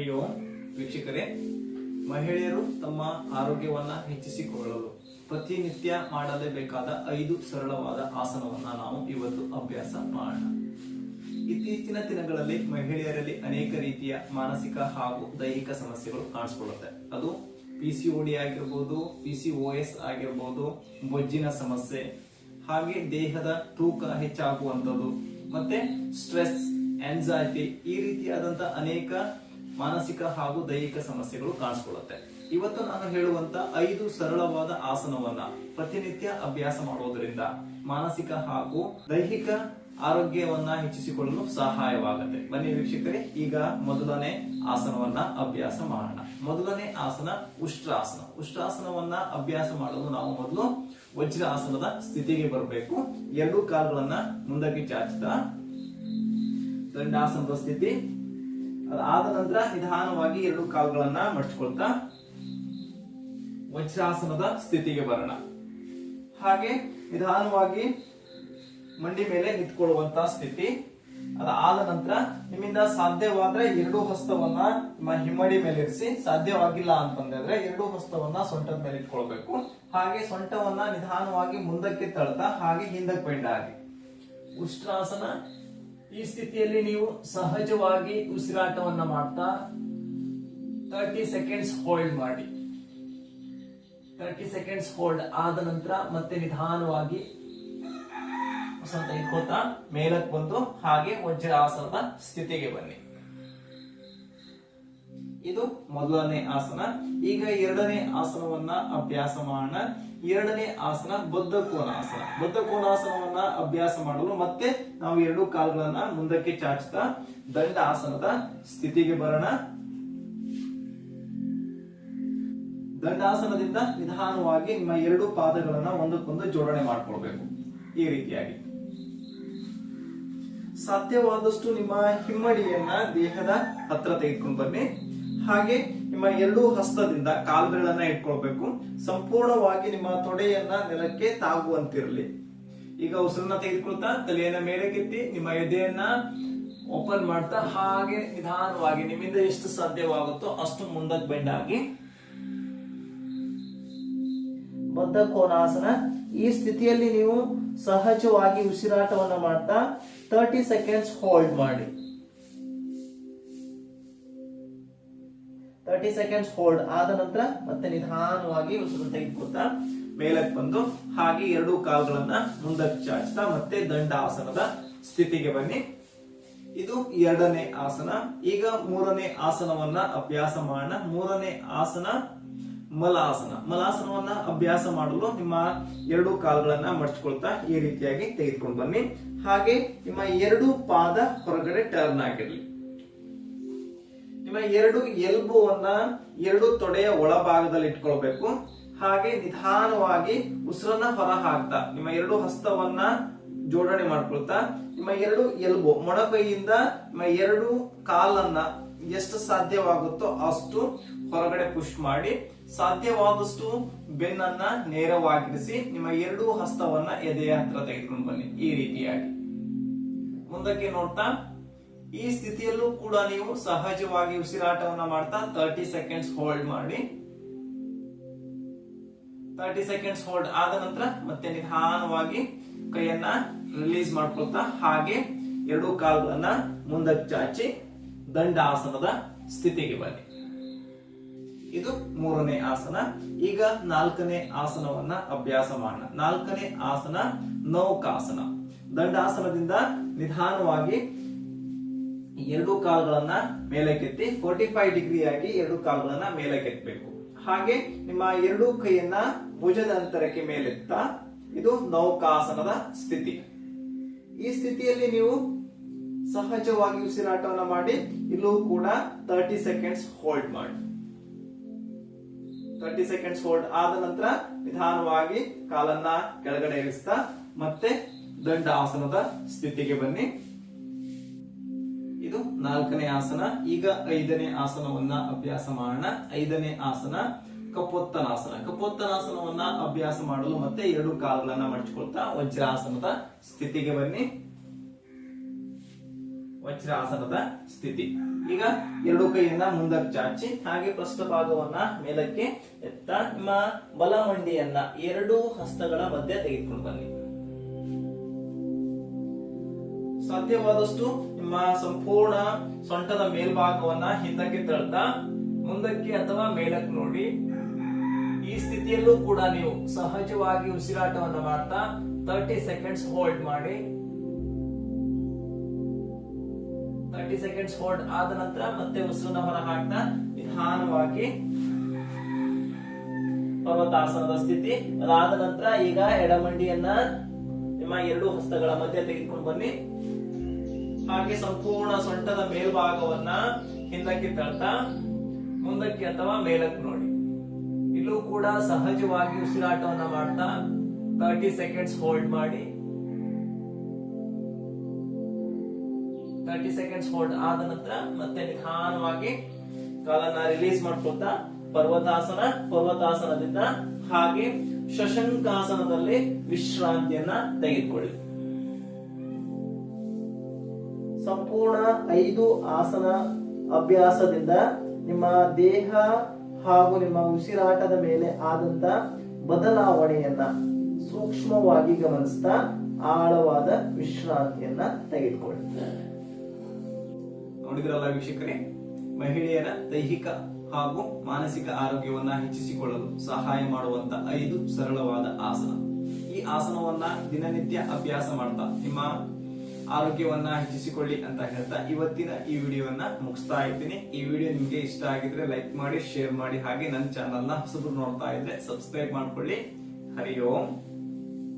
ಹರಿ ಓಂ ವೀಕ್ಷಕರೇ, ಮಹಿಳೆಯರು ತಮ್ಮ ಆರೋಗ್ಯವನ್ನ ಹೆಚ್ಚಿಸಿಕೊಳ್ಳಲು ಪ್ರತಿನಿತ್ಯ ಮಾಡಲೇಬೇಕಾದ ಐದು ಸರಳವಾದ ಆಸನವನ್ನ ನಾವು ಇವತ್ತು ಅಭ್ಯಾಸ ಮಾಡೋಣ. ಇತ್ತೀಚಿನ ದಿನಗಳಲ್ಲಿ ಮಹಿಳೆಯರಲ್ಲಿ ಅನೇಕ ರೀತಿಯ ಮಾನಸಿಕ ಹಾಗೂ ದೈಹಿಕ ಸಮಸ್ಯೆಗಳು ಕಾಣಿಸ್ಕೊಳ್ಳುತ್ತೆ. ಅದು ಪಿ ಸಿ ಡಿ ಆಗಿರ್ಬೋದು ಪಿ ಸಿ ಓ ಎಸ್ ಆಗಿರ್ಬೋದು, ಬೊಜ್ಜಿನ ಸಮಸ್ಯೆ, ಹಾಗೆ ದೇಹದ ತೂಕ ಹೆಚ್ಚಾಗುವಂಥದ್ದು, ಮತ್ತೆ ಸ್ಟ್ರೆಸ್ ಆಂಗ್ಸೈಟಿ ಈ ರೀತಿಯಾದಂತ ಅನೇಕ ಮಾನಸಿಕ ಹಾಗೂ ದೈಹಿಕ ಸಮಸ್ಯೆಗಳು ಕಾಣಿಸ್ಕೊಳ್ಳುತ್ತೆ. ಇವತ್ತು ನಾನು ಹೇಳುವಂತ ಐದು ಸರಳವಾದ ಆಸನವನ್ನ ಪ್ರತಿನಿತ್ಯ ಅಭ್ಯಾಸ ಮಾಡೋದ್ರಿಂದ ಮಾನಸಿಕ ಹಾಗೂ ದೈಹಿಕ ಆರೋಗ್ಯವನ್ನ ಹೆಚ್ಚಿಸಿಕೊಳ್ಳಲು ಸಹಾಯವಾಗುತ್ತೆ. ಬನ್ನಿ ವೀಕ್ಷಕರೇ, ಈಗ ಮೊದಲನೇ ಆಸನವನ್ನ ಅಭ್ಯಾಸ ಮಾಡೋಣ. ಮೊದಲನೇ ಆಸನ ಉಷ್ಟ್ರಾಸನ. ಉಷ್ಟ್ರಾಸನವನ್ನ ಅಭ್ಯಾಸ ಮಾಡಲು ನಾವು ಮೊದಲು ವಜ್ರಾಸನದ ಸ್ಥಿತಿಗೆ ಬರಬೇಕು. ಎರಡು ಕಾಲುಗಳನ್ನ ಮುಂದಕ್ಕೆ ಚಾಚುತ್ತಾ ದಂಡಾಸನದ ಸ್ಥಿತಿ ಅದಾದ ನಂತರ ನಿಧಾನವಾಗಿ ಎರಡು ಕಾಲುಗಳನ್ನ ಮಡ್ಚ್ಕೊಳ್ತಾ ವಜ್ರಾಸನದ ಸ್ಥಿತಿಗೆ ಬರೋಣ. ಹಾಗೆ ನಿಧಾನವಾಗಿ ಮಂಡಿ ಮೇಲೆ ನಿಂತ್ಕೊಳ್ಳುವಂತ ಸ್ಥಿತಿ. ಅದಾದ ನಂತರ ನಿಮ್ಮಿಂದ ಸಾಧ್ಯವಾದ್ರೆ ಎರಡು ಹಸ್ತವನ್ನ ನಿಮ್ಮ ಹಿಮ್ಮಡಿ ಮೇಲೆ ಇರಿಸಿ. ಸಾಧ್ಯವಾಗಿಲ್ಲ ಅಂತಂದ್ರೆ ಎರಡು ಹಸ್ತವನ್ನ ಸೊಂಟದ ಮೇಲೆ ಇಟ್ಕೊಳ್ಬೇಕು. ಹಾಗೆ ಸೊಂಟವನ್ನ ನಿಧಾನವಾಗಿ ಮುಂದಕ್ಕೆ ತಳ್ತಾ ಹಾಗೆ ಹಿಂದಕ್ಕೆ ಬೆಂಡ ಆಗಿ. ಉಷ್ಟ್ರಾಸನ ಈ ಸ್ಥಿತಿಯಲ್ಲಿ ನೀವು ಸಹಜವಾಗಿ ಉಸಿರಾಟವನ್ನ ಮಾಡ್ತಾ ತರ್ಟಿ ಸೆಕೆಂಡ್ಸ್ ಹೋಲ್ಡ್ ಮಾಡಿ. ತರ್ಟಿ ಸೆಕೆಂಡ್ಸ್ ಹೋಲ್ಡ್ ಆದ ನಂತರ ಮತ್ತೆ ನಿಧಾನವಾಗಿ ಇಟ್ಕೋತಾ ಮೇಲಕ್ಕೆ ಬಂದು ಹಾಗೆ ವಜ್ರಾಸನದ ಸ್ಥಿತಿಗೆ ಬನ್ನಿ. ಇದು ಮೊದಲನೇ ಆಸನ. ಈಗ ಎರಡನೇ ಆಸನವನ್ನ ಅಭ್ಯಾಸ ಮಾಡೋಣ. ಎರಡನೇ ಆಸನ ಬದ್ಧ ಕೋನಾಸನ ಬದ್ಧ ಕೋನಾಸನವನ್ನ ಅಭ್ಯಾಸ ಮಾಡಲು ಮತ್ತೆ ನಾವು ಎರಡು ಕಾಲುಗಳನ್ನ ಮುಂದಕ್ಕೆ ಚಾಚ್ತಾ ದಂಡ ಆಸನದ ಸ್ಥಿತಿಗೆ ಬರೋಣ. ದಂಡಾಸನದಿಂದ ನಿಧಾನವಾಗಿ ನಿಮ್ಮ ಎರಡು ಪಾದಗಳನ್ನ ಒಂದಕ್ಕೊಂದು ಜೋಡಣೆ ಮಾಡ್ಕೊಳ್ಬೇಕು. ಈ ರೀತಿಯಾಗಿ. ಸಾಧ್ಯವಾದಷ್ಟು ನಿಮ್ಮ ಹಿಮ್ಮಡಿಯನ್ನ ದೇಹದ ಹತ್ರ ತೆಗೆದುಕೊಂಡು ಬನ್ನಿ. ಹಾಗೆ ನಿಮ್ಮ ಎರಡೂ ಹಸ್ತದಿಂದ ಕಾಲುಗಳನ್ನ ಇಟ್ಕೊಳ್ಬೇಕು. ಸಂಪೂರ್ಣವಾಗಿ ನಿಮ್ಮ ತೊಡೆಯನ್ನ ನೆಲಕ್ಕೆ ತಾಗುವಂತಿರಲಿ. ಈಗ ಉಸಿರನ್ನ ತೆಗೆದುಕೊಳ್ತಾ, ತಲೆಯನ್ನ ಮೇಲಕ್ಕೆತ್ತಿ, ನಿಮ್ಮ ಎದೆಯನ್ನ ಓಪನ್ ಮಾಡ್ತಾ, ಹಾಗೆ ನಿಧಾನವಾಗಿ ನಿಮ್ಮಿಂದ ಎಷ್ಟು ಸಾಧ್ಯವಾಗುತ್ತೋ ಅಷ್ಟು ಮುಂದಕ್ಕೆ ಬೆಂಡಾಗಿ. ಬದ್ಧ ಕೋನಾಸನ, ಈ ಸ್ಥಿತಿಯಲ್ಲಿ ನೀವು ಸಹಜವಾಗಿ ಉಸಿರಾಟವನ್ನ ಮಾಡ್ತಾ ತರ್ಟಿ ಸೆಕೆಂಡ್ಸ್ ಹೋಲ್ಡ್ ಮಾಡಿ. ತರ್ಟಿ ಸೆಕೆಂಡ್ಸ್ ಹೋಲ್ಡ್ ಆದ ನಂತರ ಮತ್ತೆ ನಿಧಾನವಾಗಿ ಉಸಿರು ತೆಗೆದುಕೊತಾ ಮೇಲಕ್ಕೆ ಬಂದು ಹಾಗೆ ಎರಡು ಕಾಲುಗಳನ್ನ ಮುಂದಕ್ಕೆ ಚಾಚ್ತಾ ಮತ್ತೆ ದಂಡ ಆಸನದ ಸ್ಥಿತಿಗೆ ಬನ್ನಿ. ಇದು ಎರಡನೇ ಆಸನ. ಈಗ ಮೂರನೇ ಆಸನವನ್ನ ಅಭ್ಯಾಸ ಮಾಡೋಣ. ಮೂರನೇ ಆಸನ ಮಲಾಸನ. ಮಲಾಸನವನ್ನ ಅಭ್ಯಾಸ ಮಾಡಲು ನಿಮ್ಮ ಎರಡು ಕಾಲುಗಳನ್ನ ಮಡಚ್ಕೊಳ್ತಾ ಈ ರೀತಿಯಾಗಿ ತೆಗೆದುಕೊಂಡು ಬನ್ನಿ. ಹಾಗೆ ನಿಮ್ಮ ಎರಡು ಪಾದ ಹೊರಗಡೆ ಟರ್ನ್ ಆಗಿರ್ಲಿ. ನಿಮ್ಮ ಎರಡು ಎಲ್ಬುವನ್ನ ಎರಡು ತೊಡೆಯ ಒಳಭಾಗದಲ್ಲಿ ಇಟ್ಕೊಳ್ಬೇಕು. ಹಾಗೆ ನಿಧಾನವಾಗಿ ಉಸಿರನ್ನ ಹೊರ ಹಾಕ್ತಾ ನಿಮ್ಮ ಎರಡು ಹಸ್ತವನ್ನ ಜೋಡಣೆ ಮಾಡ್ಕೊಳ್ತಾ, ನಿಮ್ಮ ಎರಡು ಎಲ್ಬೋ, ಮೊಣಕೈಯಿಂದ ನಿಮ್ಮ ಎರಡು ಕಾಲನ್ನ ಎಷ್ಟು ಸಾಧ್ಯವಾಗುತ್ತೋ ಅಷ್ಟು ಹೊರಗಡೆ ಪುಷ್ ಮಾಡಿ, ಸಾಧ್ಯವಾದಷ್ಟು ಬೆನ್ನನ್ನ ನೇರವಾಗಿರಿಸಿ, ನಿಮ್ಮ ಎರಡೂ ಹಸ್ತವನ್ನ ಎದೆಯ ಹತ್ರ ತೆಗೆದುಕೊಂಡು ಬನ್ನಿ, ಈ ರೀತಿಯಾಗಿ. ಮುಂದಕ್ಕೆ ನೋಡ್ತಾ ಈ ಸ್ಥಿತಿಯಲ್ಲೂ ಕೂಡ ನೀವು ಸಹಜವಾಗಿ ಉಸಿರಾಟವನ್ನ ಮಾಡ್ತಾ ತರ್ಟಿ ಸೆಕೆಂಡ್ಸ್ ಹೋಲ್ಡ್ ಮಾಡಿ. ತರ್ಟಿ ಸೆಕೆಂಡ್ಸ್ ಹೋಲ್ಡ್ ಆದ ನಂತರ ಮತ್ತೆ ನಿಧಾನವಾಗಿ ಕೈಯನ್ನ ರಿಲೀಸ್ ಮಾಡ್ಕೊಳ್ತಾ ಹಾಗೆ ಎರಡು ಕಾಲುಗಳನ್ನ ಮುಂದಕ್ಕೆ ಚಾಚಿ ದಂಡಾಸನದ ಸ್ಥಿತಿಗೆ ಬನ್ನಿ. ಇದು ಮೂರನೇ ಆಸನ. ಈಗ ನಾಲ್ಕನೇ ಆಸನವನ್ನ ಅಭ್ಯಾಸ ಮಾಡೋಣ. ನಾಲ್ಕನೇ ಆಸನ ನೌಕಾಸನ. ದಂಡಾಸನದಿಂದ ನಿಧಾನವಾಗಿ ಎರಡು ಕಾಲುಗಳನ್ನ ಮೇಲಕ್ಕೆತ್ತಿ ಫೋರ್ಟಿ ಫೈವ್ ಡಿಗ್ರಿ ಆಗಿ ಎರಡು ಕಾಲುಗಳನ್ನ ಮೇಲಕ್ಕೆತ್ತಬೇಕು ಹಾಗೆ ನಿಮ್ಮ ಎರಡು ಕೈಯನ್ನ ಭುಜದ ಅಂತರಕ್ಕೆ ಮೇಲೆತ್ತ ಇದು ನೌಕಾಸನದ ಸ್ಥಿತಿ. ಈ ಸ್ಥಿತಿಯಲ್ಲಿ ನೀವು ಸಹಜವಾಗಿ ಉಸಿರಾಟವನ್ನು ಮಾಡಿ, ಇಲ್ಲೂ ಕೂಡ ತರ್ಟಿ ಸೆಕೆಂಡ್ಸ್ ಹೋಲ್ಡ್ ಮಾಡಿ. ತರ್ಟಿ ಸೆಕೆಂಡ್ಸ್ ಹೋಲ್ಡ್ ಆದ ನಂತರ ನಿಧಾನವಾಗಿ ಕಾಲನ್ನ ಕೆಳಗಡೆ ಇರಿಸ್ತಾ ಮತ್ತೆ ದಂಡ ಆಸನದ ಸ್ಥಿತಿಗೆ ಬನ್ನಿ. ನಾಲ್ಕನೇ ಆಸನ, ಈಗ ಐದನೇ ಆಸನವನ್ನ ಅಭ್ಯಾಸ ಮಾಡೋಣ. ಐದನೇ ಆಸನ ಕಪೋತ್ತನಾಸನ ಕಪೋತ್ತನಾಸನವನ್ನ ಅಭ್ಯಾಸ ಮಾಡಲು ಮತ್ತೆ ಎರಡು ಕಾಲುಗಳನ್ನ ಮಡಚಿಕೊಳ್ತಾ ವಜ್ರಾಸನದ ಸ್ಥಿತಿಗೆ ಬನ್ನಿ. ವಜ್ರಾಸನದ ಸ್ಥಿತಿ. ಈಗ ಎರಡು ಕೈಯನ್ನ ಮುಂದಕ್ಕೆ ಚಾಚಿ, ಹಾಗೆ ಪ್ರಸ್ತ ಭಾಗವನ್ನ ಮೇಲಕ್ಕೆ ಎತ್ತ. ನಿಮ್ಮ ಬಲಮಂಡಿಯನ್ನ ಎರಡು ಹಸ್ತಗಳ ಮಧ್ಯೆ ತೆಗೆದುಕೊಂಡು ಬನ್ನಿ. ಸಾಧ್ಯವಾದಷ್ಟು ನಿಮ್ಮ ಸಂಪೂರ್ಣ ಸೊಂಟದ ಮೇಲ್ಭಾಗವನ್ನ ಹಿಂದಕ್ಕೆ ತಳ್ತಾ ಮುಂದಕ್ಕೆ ಅಥವಾ ಮೇಲಕ್ಕೆ ನೋಡಿ. ಈ ಸ್ಥಿತಿಯಲ್ಲೂ ಕೂಡ ನೀವು ಸಹಜವಾಗಿ ಉಸಿರಾಟವನ್ನ ಮಾಡ್ತಾ ತರ್ಟಿ ಸೆಕೆಂಡ್ಸ್ ಹೋಲ್ಡ್ ಮಾಡಿ. ತರ್ಟಿ ಸೆಕೆಂಡ್ಸ್ ಹೋಲ್ಡ್ ಆದ ನಂತರ ಮತ್ತೆ ಉಸಿರನ್ನ ಹೊರ ಹಾಕ್ತಾ ನಿಧಾನವಾಗಿ ಪರ್ವತಾಸನದ ಸ್ಥಿತಿ. ಅದಾದ ನಂತರ ಈಗ ಎಡಮಂಡಿಯನ್ನ ನಿಮ್ಮ ಎರಡು ಹಸ್ತಗಳ ಮಧ್ಯೆ ತೆಗೆದುಕೊಂಡು ಬನ್ನಿ. ಹಾಗೆ ಸಂಪೂರ್ಣ ಸೊಂಟದ ಮೇಲ್ಭಾಗವನ್ನ ಹಿಂದಕ್ಕೆ ತಳ್ತಾ ಮುಂದಕ್ಕೆ ಅಥವಾ ಮೇಲಕ್ಕೆ ನೋಡಿ. ಇಲ್ಲೂ ಕೂಡ ಸಹಜವಾಗಿ ಉಸಿರಾಟವನ್ನ ಮಾಡ್ತಾ ತರ್ಟಿ ಸೆಕೆಂಡ್ಸ್ ಹೋಲ್ಡ್ ಮಾಡಿ. ತರ್ಟಿ ಸೆಕೆಂಡ್ಸ್ ಹೋಲ್ಡ್ ಆದ ನಂತರ ಮತ್ತೆ ನಿಧಾನವಾಗಿ ಕಾಲನ್ನ ರಿಲೀಸ್ ಮಾಡ್ಕೊಳ್ತಾ ಪರ್ವತಾಸನ, ಪರ್ವತಾಸನದಿಂದ ಹಾಗೆ ಶಶಂಕಾಸನದಲ್ಲಿ ವಿಶ್ರಾಂತಿಯನ್ನ ತೆಗೆದುಕೊಳ್ಳಿ. ಸಂಪೂರ್ಣ ಐದು ಆಸನ ಅಭ್ಯಾಸದಿಂದ ನಿಮ್ಮ ದೇಹ ಹಾಗೂ ನಿಮ್ಮ ಉಸಿರಾಟದ ಮೇಲೆ ಆದಂತ ಬದಲಾವಣೆಯನ್ನ ಸೂಕ್ಷ್ಮವಾಗಿ ಗಮನಿಸ್ತಾ ಆಳವಾದ ವಿಶ್ರಾಂತಿಯನ್ನ ತೆಗೆದುಕೊಳ್ಳಿ. ನೋಡಿದ್ರಲ್ಲ ವೀಕ್ಷಕರೇ, ಮಹಿಳೆಯರ ದೈಹಿಕ ಹಾಗೂ ಮಾನಸಿಕ ಆರೋಗ್ಯವನ್ನ ಹೆಚ್ಚಿಸಿಕೊಳ್ಳಲು ಸಹಾಯ ಮಾಡುವಂತ ಐದು ಸರಳವಾದ ಆಸನ. ಈ ಆಸನವನ್ನ ದಿನನಿತ್ಯ ಅಭ್ಯಾಸ ಮಾಡ್ತಾ ನಿಮ್ಮ ಆರೋಗ್ಯವನ್ನ ಹೆಚ್ಚಿಸಿಕೊಳ್ಳಿ ಅಂತ ಹೇಳ್ತಾ ಇವತ್ತಿನ ಈ ವಿಡಿಯೋವನ್ನ ಮುಗಿಸ್ತಾ ಇದ್ದೀನಿ ಈ ವಿಡಿಯೋ ನಿಮ್ಗೆ ಇಷ್ಟ ಆಗಿದ್ರೆ ಲೈಕ್ ಮಾಡಿ, ಶೇರ್ ಮಾಡಿ, ಹಾಗೆ ನನ್ನ ಚಾನಲ್ನ ಹೊಸಬ್ರು ನೋಡ್ತಾ ಇದ್ರೆ ಸಬ್ಸ್ಕ್ರೈಬ್ ಮಾಡ್ಕೊಳ್ಳಿ. ಹರಿ ಓಂ.